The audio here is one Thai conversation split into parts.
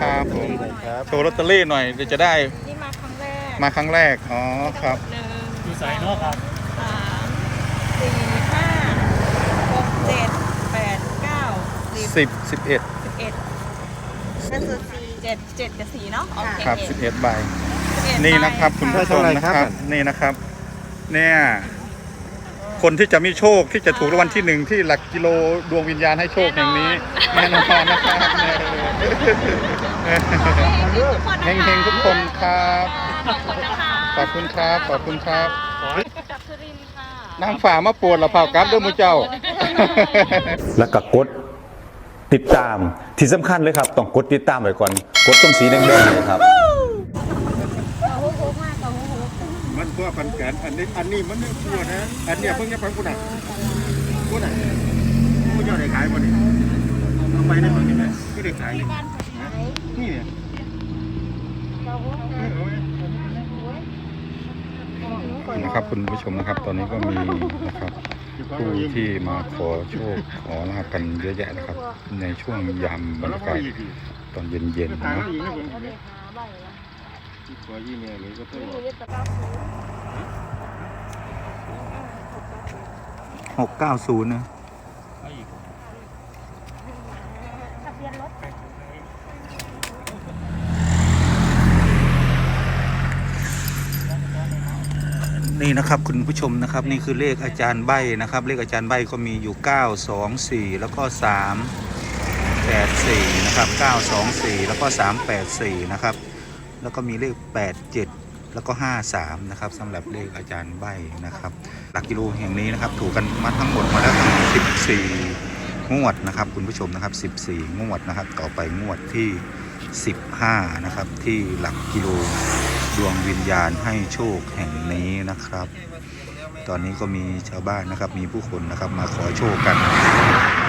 ครับผมครับโชว์ลอตเตอรี่หน่อยเดี๋ยวจะได้นี่มาครั้งแรกมาครั้งแรก อ๋อครับหนึ่งอยู่ใส่เนาะครับสามสี่ห้าหกเจ็ดแปดเก้าสิบ10 11สิบเอ็ดนั่นคือสี่เจ็ดเจ็ดกับสี่เนาะโอเคครับสิบ11ใบเอ็ดนี่นะครับคุณผู้ชมนะครับนี่นะครับ เนี่ยคนที่จะมีโชคที่จะถูกรางวัลที่หนึ่งที่หลักกิโลดวงวิญญาณให้โชคแห่งนี้แน่นอนนะครับ เฮงเฮงๆทุกคนครับ ขอบคุณนะคะขอบคุณครับขอบคุณครับ จากสุรินทร์ค่ะ นางฝ่ามาปวดละเผากลับด้วยมือเจ้า แล้วก็กดติดตามที่สำคัญเลยครับ ต้องกดติดตามไว้ก่อน กดตรงสีแดงๆเลยครับ มันตัวปันแกนอันนี้อันนี้มันไม่กลัวนะ อันเนี้ยเพิ่งจะฟังกูหนักกูหนักกูจะได้ขายบ่นี่เอาไปได้บ่นี่ ไมกูได้ขายนี่นี่เนี่ยนะครับคุณผู้ชมนะครับ ตอนนี้ก็มีนะครับผู้ที่มาขอโชคขอลาบกันเยอะแยะนะครับ ในช่วงยามบรรยากาศตอนเย็นๆนะอีกนะหกเก้าศูนย์นะ นะครับคุณผู้ชมนะครับนี่คือเลขอาจารย์ใบนะครับ เลขอาจารย์ใบก็มีอยู่ 9 2 4 แล้วก็ 3 8 4 นะครับ 9 2 4 แล้วก็ 3 8 4 นะครับ แล้วก็มีเลข 8 7 แล้วก็ 5 3 นะครับสำหรับเลขอาจารย์ใบนะครับ หลักกิโลแห่งนี้นะครับถูกกันมาทั้งหมดมาแล้วทั้ง14 งวดนะครับ คุณผู้ชมนะครับ 14 งวดนะครับ ต่อไปงวดที่ 15 นะครับที่หลักกิโล ดวงวิญญาณให้โชคแห่งนี้นะครับ ตอนนี้ก็มีชาวบ้านนะครับ มีผู้คนนะครับมาขอโชคกัน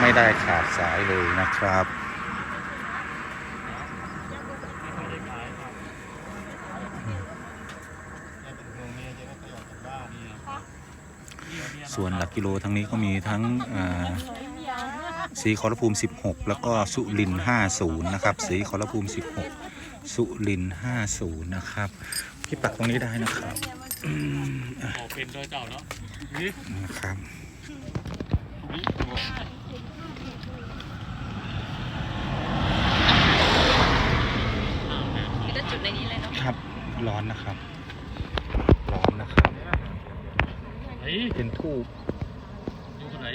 ไม่ได้ขาดสายเลยนะครับส่วนหลักกิโลทั้งนี้ก็มีทั้งสีขอรภูมิ 16 แล้วก็สุริน 50 นะครับ สีขอรภูมิ 16 สุรินทร์50นะครับ พี่ปักตรงนี้ได้นะครับอืมอะออกเป็นโดยเจ้าเนาะนี่นะครับมีแต่จุดในนี้เลยเนาะครับร้อนนะครับ ร้อนนะครับ ไหนอเป็นทูบยู่คนไหน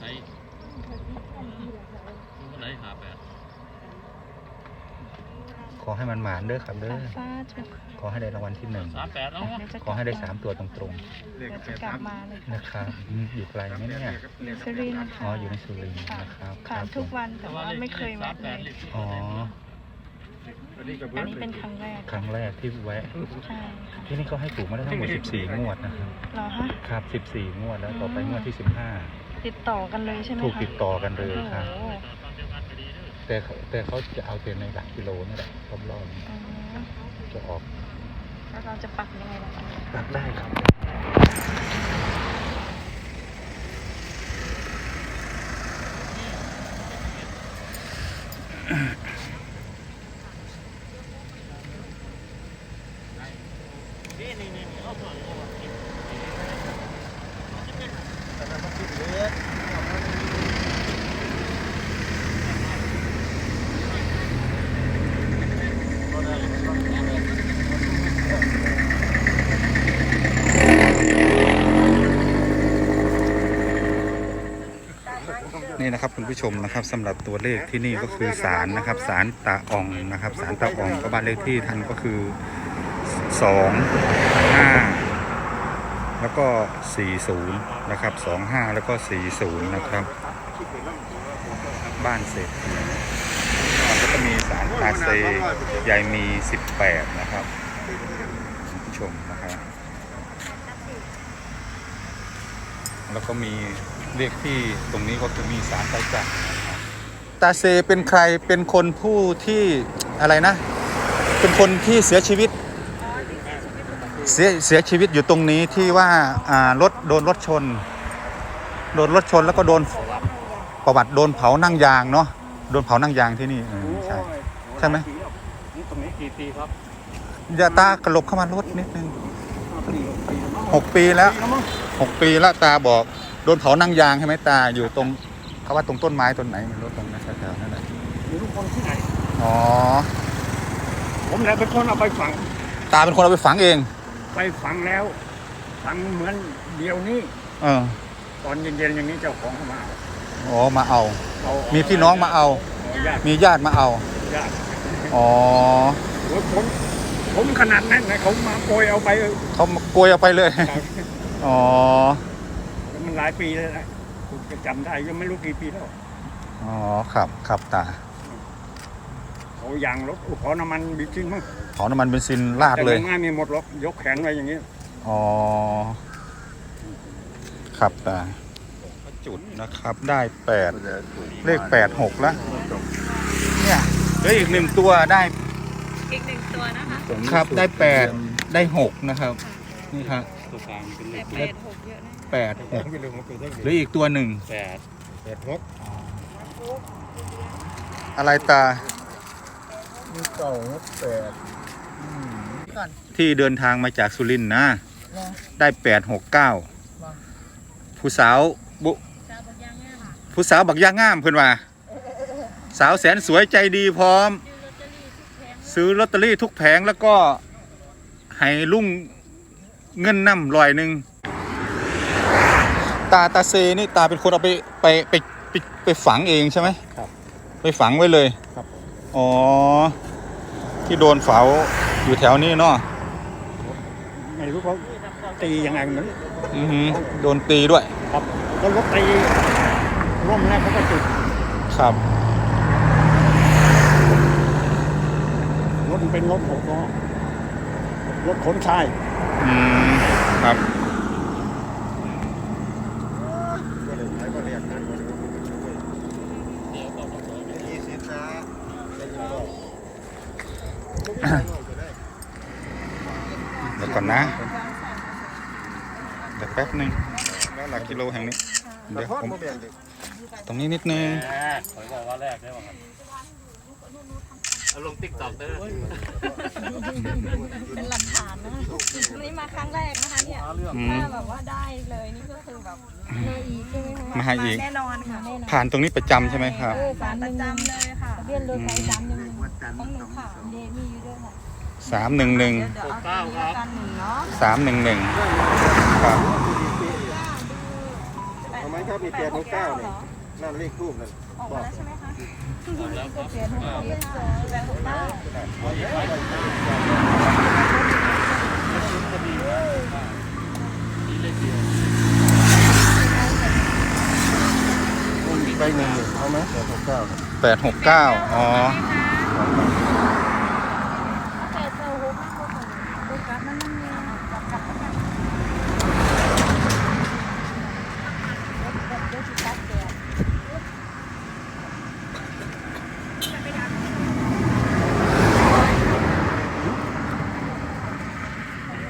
ไหนอยู่คนไหนหาแปด ขอให้มันหมานเด้อครับเด้อฟ้าถูกขอให้ได้รางวัลที่หนึ่งสามแปดเนาะเดี๋ยวจะขอให้ได้สามตัวตรงเลขเดี๋ยวแปจะดกลัสาบมมาเลยๆนะครับอืมอยู่ไกลไหมเนี่ยอยู่สุรินทร์อ๋อค่ะอยู่ในสุรินทร์นะครับผ่านทุกผมวันแต่ว่าไม่เคยแวะเลย อ๋ออันนี้กับอันนี้เป็นครั้งแรกครั้งแรกที่แวะ ใช่ค่ะที่นี่เขาให้ถูกมาแล้วทั้งหมด 14 งวดนะครับ เหรอฮะ ครับ 14 งวดแล้วต่อไปงวดที่ ติดต่อกันเลยใช่ไหม15 คะถูกติดต่อกันเลยครับ โอ้โห แต่เขาแต่เขาจะเอาเต็มในหลักกิโลนี่แหละรอบอืมๆจะออกแล้วเราจะปักยังไงล่ะคะตัดได้ครับ นี่นะครับคุณผู้ชมนะครับสำหรับตัวเลขที่นี่ก็คือศาลนะครับศาลตาอ่องนะครับศาลตาอ่องก็บ้านเลขที่ท่านก็คือสองห้าแล้วก็สี่ศูนย์นะครับสองห้าแล้วก็สี่ศูนย์นะครับบ้านเศรษฐีแล้วก็มีศาลตาเซยายมีสิบแปดนะครับคุณผู้ชมนะครับแล้วก็มี เรียกที่ตรงนี้ก็คือมีสารไตรจักรนะครับตาเซเป็นใครเป็นคนผู้ที่อะไรนะ เป็นคนที่เสียชีวิตเสียเสียชีวิตอยู่ตรงนี้ที่ว่าอ่ารถโดนรถชน โดนรถชนแล้วก็โดนประวัติโดนเผานั่งยางเนาะโดนเผานั่งยางที่นี่เออใช่ใช่ไหมนี่ตรงนี้กี่ปีครับอย่าตากระหลบเข้ามารถนิดนึงหกปีแล้วหกปีแล้วตาบอก โดนเผานั่งยางใช่ไหมตาอยู่ตรงเขาว่าตรงต้นไม้ต้นไหนไม่รู้ตรงนั้นแถวๆนั่นแหละมีทุกคนที่ไหน อ๋อ ผมแหละเป็นคนเอาไปฝัง ตาเป็นคนเอาไปฝังเอง ไปฝังแล้ว ฝังเหมือนเดียวนี้เออตอนเย็นๆอย่างนี้เจ้าของเขามาอ๋อมาเอา เอามีพี่น้องมาเอา ญาติมีญาติมาเอา ญาติอ๋อโอ้ยผมผมขนาดนั้นนะเขามาโกยเอาไป เขามาโกยเอาไปเลยอ๋อ มันหลายปีแล้วนะผมจะจำได้ยังไม่รู้กี่ปีแล้วอ๋อครับครับตาเขายางรถขอน้ำมันบิซินมั้งเผาน้ำมันเบนซินลาดแต่เลยโรงงานมีหมดหรอกยกแขนไว้อย่างนี้อ๋อครับตาจุดนะครับได้แปดเลขแปดหกแล้วเนี่ยเหลืออีกหนึ่งตัวได้อีกหนึ่งตัวนะคะครับได้แปดได้หกนะครับนี่ครับ ตัวกลางเป็นเลแต่ข แปดหกเยอะนะ แปดหกไม่ลืมของตัวได้เหลืออีกตัวหนึ่งแปดแปดหกอะไรตามีเก้าหกแปดที่เดินทางมาจากสุรินทร์นะ ได้แปดหกเก้าผู้สาวบุผู้สาวบักย่างงามเพื่อนว่า สาวแสนสวยใจดีพร้อม ซื้อลอตเตอรี่ทุกแผงแล้วก็ให้ลุงเงินน้ำลอยหนึ่ง ตาตาเซนี่ตาเป็นคนเอาไปไปไปไปไปฝังเองใช่ไหมครับ ไปฝังไว้เลยครับอ๋อ ที่โดนเฝาอยู่แถวนี้เนาะไม่รู้เขาตียังไงเหมือนอือหือโดนตีด้วย ครับก็รถตีร่มแล้วเขาก็จุดครับ รถมันเป็นรถหกล้อรถขนทรายอืมครับ เดี๋ยวก่อนนะ เดี๋ยวแป๊บหนึ่งแล้วหลักกิโลแห่งนี้ เดี๋ยว ผมตรงนี้นิดนึงแรกขอยบอกว่าแรกได้ป่ะครับเอาลงติ๊กต็อกได้เลยเป็นหลักฐานนะนี่มาครั้งแรกนะคะเนี่ยอืมถ้าแบบว่าได้เลยนี่ก็คือแบบมาอีกใช่ไหมคะมาอีกแน่นอนค่ะแน่นอนผ่านตรงนี้ประจำใช่ไหมครับเออสารประจำเลยค่ะทะเบียนรถไฟสามหนึ่งหนึ่งของหนูค่ะเดมีอยู่ด้วยค่ะสามหนึ่งหนึ่งเดี๋ยวเอาตัวนี้ละกันหนึ่งเนาะสามหนึ่งหนึ่งครับทำไม ครับมีแปดหกเก้าเนี่ยนั่นเลขทูบนั่นออกมาแล้วใช่ไหมคะแล้วครับเปลี่ยนหัวเปลี่ยนสองแปดหกเก้าไปหนึ่งเอาไหมแปดหกเก้าแปดหกเก้าอ๋อ แปดเก้าหกห้าหกหกกลับมันนั่นเองกลับกลับกลับกลับเดี๋ยวสิตัดแดด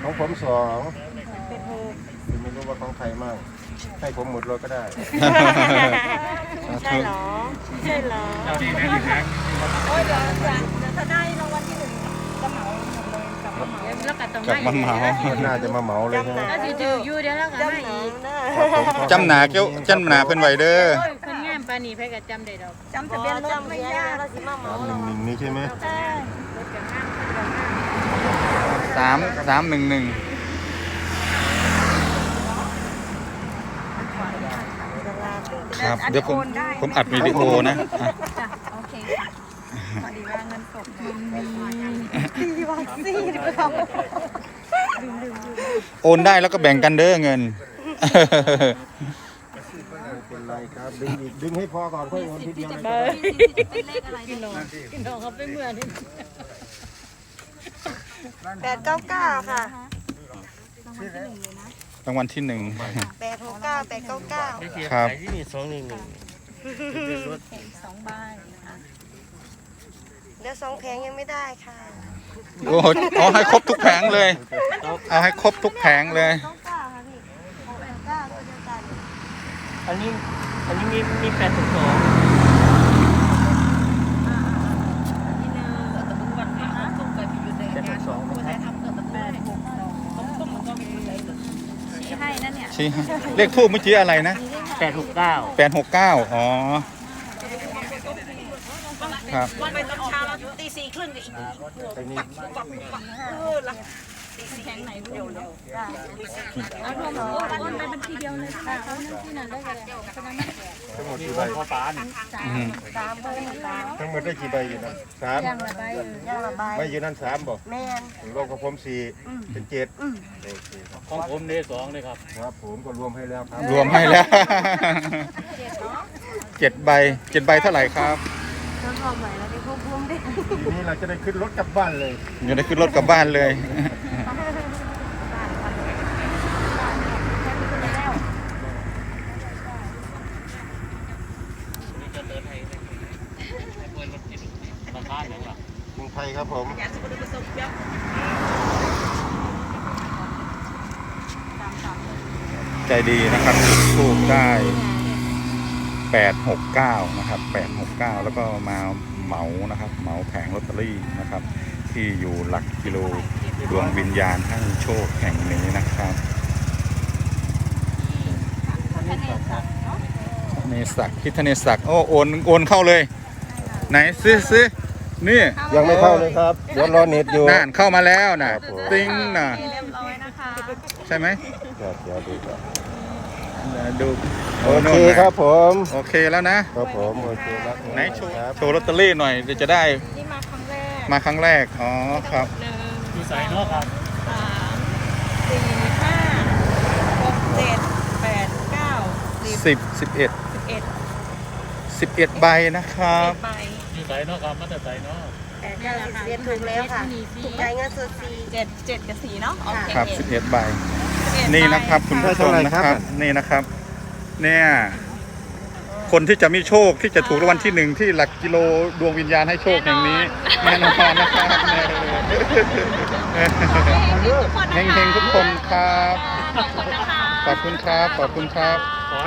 ของ ผมสองเป็นหกไม่รู้ว่าของใครมั่งให้ผมหมดเลยก็ได้ ใช่เหรอใช่เหรอโอ้ยเดี๋ยวเดี๋ยวเดี๋ยวถ้าได้รางวัลที่หนึ่งจะเหมาหมดเลยกลับมาเหมาแล้วก็ต้องกลับมาเหมาน่าจะมาเหมาเลยใช่ไหมถ้าถืออยู่เดี๋ยวแล้วก็มาอีกจำหนาเกี้ยวจำหนาเพิ่นไว้เด้อ โอ้ยคนงามปานนี้เพ่ก็จำได้ดอกจำทะเบียนรถไม่ยากสามหนึ่งหนึ่งนี้ใช่ไหมใช่รถก็งามคนก็งาม สามสามหนึ่งหนึ่งครับเดี๋ยวผมผมอัดวิดีโอนะอะจ้ะโอเคค่ะพอดีว่าเงินสดมันมีดีวัคซีนไปทำโอนได้แล้วก็แบ่งกันเด้อเงิน เป็นไรครับดึงอีกดึงให้พอก่อนค่อยโอนทีเดียวเลยเบอร์พี่น้องพี่น้องเขาไปเมื่อนี่ แปดเก้าเก้าค่ะรางวัลที่หนึ่ง แปดหกเก้าแปดเก้าเก้าครับสองใบอะเดี๋ยวสองแผงยังไม่ได้ค่ะโอ้โหเอาให้ครบทุกแผงเลย เอาให้ครบทุกแผงเลย เก้าเก้าค่ะพี่หกแปดเก้าตัวเดียวกันอันนี้อันนี้มีมีแปดสิบสอง แชี้ให้เลขทูบเมื่อกี้อะไรนะแปดหกเก้าแปดหกเก้าอ๋อ ครับ วันไปตอนเช้าเราตีสี่ครึ่งอีกไอ้นี่เออละตีสี่ แข็งไหนเดียวเนาะเอารวมโอนไปบัญชีเดียวเลยค่ะเอาเงินที่นั่นได้เลยฉะนั้นทั้งหมดกี่ใบตานี่อืมสามเบสามทั้งหมดได้กี่ใบอยู่นั่นสามย่างละใบเออยังระบายใบอยู่นั่นสามบอกแม่นรวมกับผมสี่เป็นเจ็ดของผมเนี่ยสองเลยครับครับผมก็รวมให้แล้วครับ รวมให้แล้วเจ็ดใบเจ็ดใบเท่าไหร่ครับนหอมใหม่แล้วไปควบคุมด้วยทีนี้เราจะได้ขึ้นรถกลับบ้านเลยเดี๋ยวได้ขึ้นรถกลับบ้านเลย ราคาอย่างไร กรุงไทยครับ ผมอยากสมุดประสบเดี๋ยวใจดีนะครับจุดทูบได้แปดหกเก้านะครับแปดหกเก้าแล้วก็มาเหมานะครับ เหมาแผงลอตเตอรี่นะครับ ที่อยู่หลักกิโลดวงวิญญาณให้โชคแห่งนี้นะครับเนศักดิ์พิทเนศักดิ์โอ้โอนโอนเข้าเลย ไหนซื้อซื้อ นี่ยังไม่เข้าเลยครับเดี๋ยวรอเน็ตอยู่น่านเข้ามาแล้วนะครับผมติ้งนะเรียบร้อยนะคะใช่ไหมเดี๋ยวเดี๋ยวดูก่อนเดี๋ยวดูโอเคครับผม โอเคแล้วนะครับผมโอเคแล้วไหนโชว์ครับโชว์ลอตเตอรี่หน่อยเดี๋ยวจะได้นี่มาครั้งแรกมาครั้งแรกอ๋อครับหนึ่งอยู่ใส่เนาะครับสามสี่ห้าหกเจ็ดแปดเก้าสิบสิบสิบเอ็ดสิบเอ็ดสิบเอ็ดใบนะครับใบอยู่ ใส่เนาะครับมันจะใส่เนาะแต่เก้าสิบเอ็ดถูกแล้วค่ะถูกใจเงินสดสี่เจ็ดเจ็ดกับสี่เนาะโอเคครับสิบเอ็ดใบนี่นะครับ คุณผู้ชมนะครับ นี่นะครับ เนี่ยคนที่จะมีโชคที่จะถูกรางวัลที่หนึ่งที่หลักกิโลดวงวิญญาณให้โชคอย่างนี้แน่นอนนะครับเฮงเฮงทุกคนครับ ขอบคุณครับ ขอบคุณครับ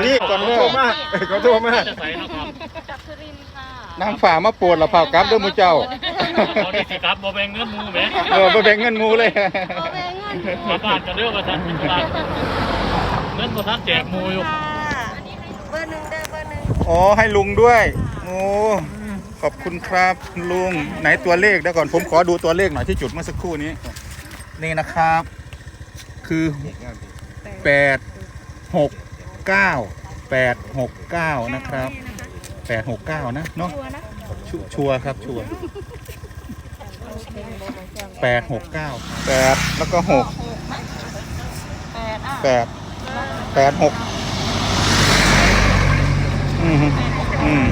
นี่ก่อนโทรมาก่อโทรมาจะใส่เนาะครับจากสุรินทร์ นางฝ่ามาปวดละเผากลับเด้วยมูเจ้าตอนนี้สิครับโบแบงเงินหมูไหมเออไปแบ่งเงินหมูเลยกลับบ้านจะเลือกว่าท่านเป็นไรเงินบ่ท่านแจกหมูอยู่ค่ะเบอร์หนึ่งเด้อเบอร์หนึ่งอ๋อให้ลุงด้วยโอ้ขอบคุณครับลุงไหนตัวเลขเดี๋ยวก่อนผมขอดูตัวเลขหน่อยที่จุดเมื่อสักครู่นี้ นี่นะครับ คือแปดหกเก้าแปดหกเก้านะครับ แปดหกเก้านะเนาะชัวชัวร์ครับชัวร์แปดหกเก้าแปดแล้วก็หกแปดอะแปดแปดหกอืมอืม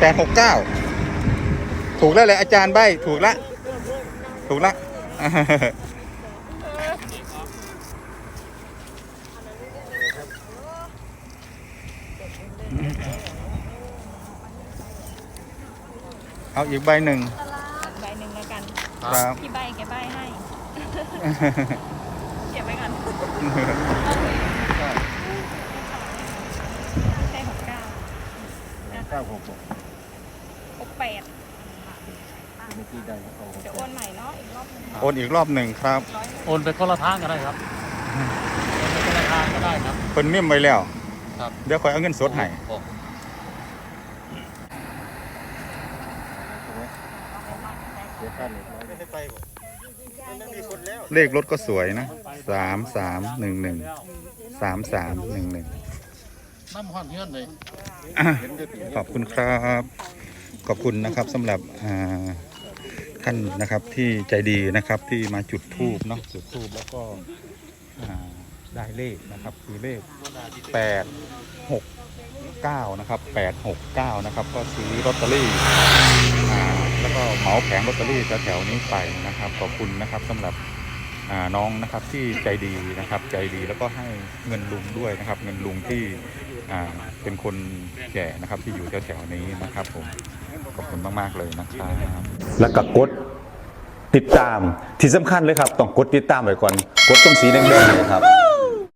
แปดหกเก้าถูกแล้วแหละอาจารย์ใบถูกละ ถูกละ เอาอีกใบหนึ่งใบหนึ่งแล้วกันครับพี่ใบแกใบให้เก็บไว้ก่อนใช่หกเก้าเก้าหกหกหกแปดเมื่อกี้ได้เอาเดี๋ยวโอนใหม่เนาะอีกรอบหนึงโอนอีกรอบหนึ่งครับโอนไปคนละทางก็ได้ครับโอนไปคนละทางก็ได้ครับเพิ่นเมี่ยมไว้แล้ว ครับเดี๋ยวคอยเอาเงินสดให้ โอ้ เสียค่าเน็ต ไม่ได้ไปบ่มันไม่มีคนแล้วเลขรถก็สวยนะสามสามหนึ่งหนึ่งสามสามหนึ่งหนึ่งน้ำห้อนเฮือนเลยขอบคุณครับ ขอบคุณนะครับสำหรับอ่าท่านนะครับที่ใจดีนะครับที่มาจุดทูบเนาะจุดทูบแล้วก็อ่าได้เลขนะครับคือเลขแปดหกเก้านะครับแปดหกเก้านะครับ ก็ซื้อลอตเตอรี่อ่า แล้วก็เหมาแผงลอตเตอรี่แถวๆนี้ไปนะครับขอบคุณนะครับสำหรับน้องนะครับที่ใจดีนะครับใจดีแล้วก็ให้เงินลุงด้วยนะครับ เงินลุงที่เป็นคนแก่นะครับที่อยู่แถวๆนี้นะครับผมขอบคุณมากๆเลยนะครับแล้วก็กดติดตามที่สำคัญเลยครับ ต้องกดติดตามไว้ก่อน กดตรงสีแดงๆเนยครับ